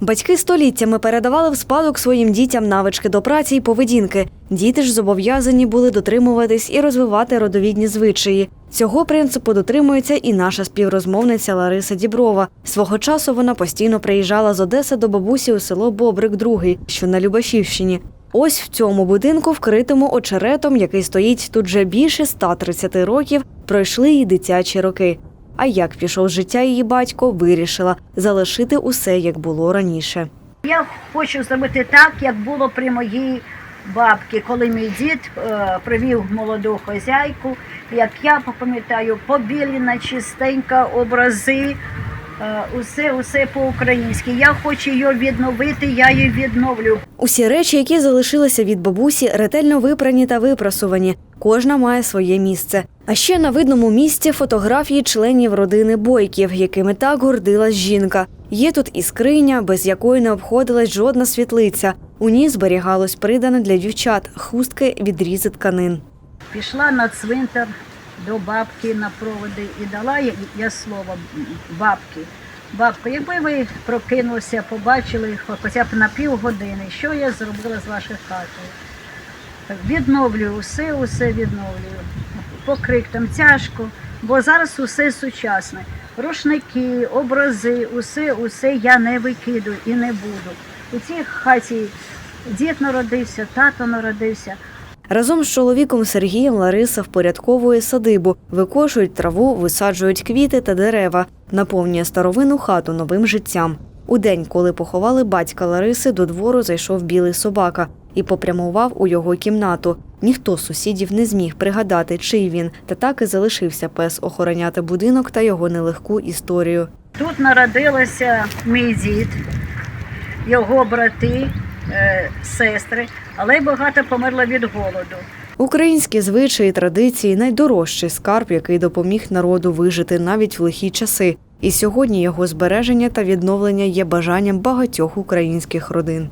Батьки століттями передавали в спадок своїм дітям навички до праці і поведінки. Діти ж зобов'язані були дотримуватись і розвивати родовідні звичаї. Цього принципу дотримується і наша співрозмовниця Лариса Діброва. Свого часу вона постійно приїжджала з Одеси до бабусі у село Бобрик II, що на Любашівщині. Ось в цьому будинку, вкритому очеретом, який стоїть тут вже більше 130 років, пройшли і дитячі роки. А як пішов життя її батько, вирішила залишити усе, як було раніше. Я хочу зробити так, як було при моїй бабці, коли мій дід е, привів молоду хозяйку. Як я пам'ятаю, побілена, чистенька, образи, усе, усе по-українськи. Я хочу її відновити, я її відновлю. Усі речі, які залишилися від бабусі, ретельно випрані та випрасувані. Кожна має своє місце. А ще на видному місці фотографії членів родини бойків, якими так гордилась жінка. Є тут і скриня, без якої не обходилась жодна світлиця. У ній зберігалось придане для дівчат хустки відрізи тканин. Пішла на цвинтар до бабки на проводи і дала я, я слово бабки. Бабко, якби ви прокинулися, побачили хоча б на півгодини, що я зробила з вашою хатою? Відновлюю усе, усе відновлюю. Покрик там тяжко, бо зараз усе сучасне. Рушники, образи, усе, усе я не викидаю і не буду. У цій хаті дід народився, тато народився. Разом з чоловіком Сергієм Лариса впорядковує садибу, викошують траву, висаджують квіти та дерева, наповнює старовинну хату новим життям. У день, коли поховали батька Лариси, до двору зайшов білий собака і попрямував у його кімнату. Ніхто з сусідів не зміг пригадати, чий він, та так і залишився пес охороняти будинок та його нелегку історію. Тут народилася мій дід, його брати, сестри, але й багато померло від голоду. Українські звичаї, традиції найдорожчий скарб, який допоміг народу вижити навіть в лихі часи. І сьогодні його збереження та відновлення є бажанням багатьох українських родин.